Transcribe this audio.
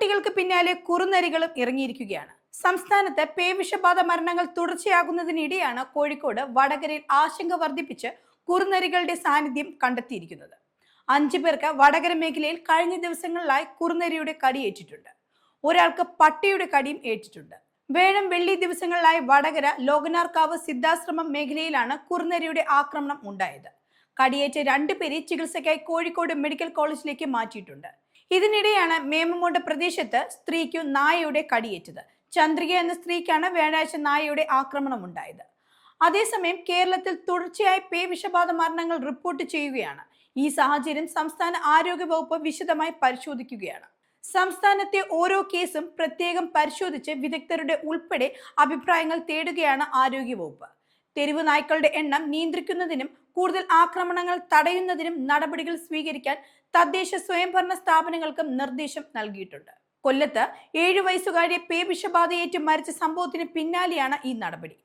പേപ്പട്ടികൾക്ക് പിന്നാലെ കുറുനരികളും ഇറങ്ങിയിരിക്കുകയാണ്. സംസ്ഥാനത്ത് പേവിഷബാധ മരണങ്ങൾ തുടർച്ചയാകുന്നതിനിടെയാണ് കോഴിക്കോട് വടകരയിൽ ആശങ്ക വർദ്ധിപ്പിച്ച് കുറുനരികളുടെ സാന്നിധ്യം കണ്ടെത്തിയിരിക്കുന്നത്. അഞ്ചു പേർക്ക് വടകര മേഖലയിൽ കഴിഞ്ഞ ദിവസങ്ങളിലായി കുറുനരിയുടെ കടി ഏറ്റിട്ടുണ്ട്. ഒരാൾക്ക് പട്ടിയുടെ കടിയും ഏറ്റിട്ടുണ്ട്. വേഴം വെള്ളി ദിവസങ്ങളിലായി വടകര ലോകനാർക്കാവ് സിദ്ധാശ്രമം മേഖലയിലാണ് കുറുനരിയുടെ ആക്രമണം ഉണ്ടായത്. കടിയേറ്റ രണ്ടുപേരെ ചികിത്സയ്ക്കായി കോഴിക്കോട് മെഡിക്കൽ കോളേജിലേക്ക് മാറ്റിയിട്ടുണ്ട്. ഇതിനിടെയാണ് മേമമൂട് പ്രദേശത്ത് സ്ത്രീക്കു നായയുടെ കടിയേറ്റത്. ചന്ദ്രിക എന്ന സ്ത്രീക്കാണ് വ്യാഴാഴ്ച നായയുടെ ആക്രമണം ഉണ്ടായത് അതേസമയം കേരളത്തിൽ തുടർച്ചയായി പേ വിഷബാധ മരണങ്ങൾ റിപ്പോർട്ട് ചെയ്യുകയാണ്. ഈ സാഹചര്യം സംസ്ഥാന ആരോഗ്യ വകുപ്പ് വിശദമായി പരിശോധിക്കുകയാണ്. സംസ്ഥാനത്തെ ഓരോ കേസും പ്രത്യേകം പരിശോധിച്ച് വിദഗ്ധരുടെ ഉൾപ്പെടെ അഭിപ്രായങ്ങൾ തേടുകയാണ് ആരോഗ്യവകുപ്പ് തെരുവ് നായ്ക്കളുടെ എണ്ണം നിയന്ത്രിക്കുന്നതിനും കൂടുതൽ ആക്രമണങ്ങൾ തടയുന്നതിനും നടപടികൾ സ്വീകരിക്കാൻ തദ്ദേശ സ്വയംഭരണ സ്ഥാപനങ്ങൾക്കും നിർദ്ദേശം നൽകിയിട്ടുണ്ട്. കൊല്ലത്ത് ഏഴു വയസ്സുകാരിയെ പേ വിഷബാധയേറ്റ് മരിച്ച സംഭവത്തിന് പിന്നാലെയാണ് ഈ നടപടി.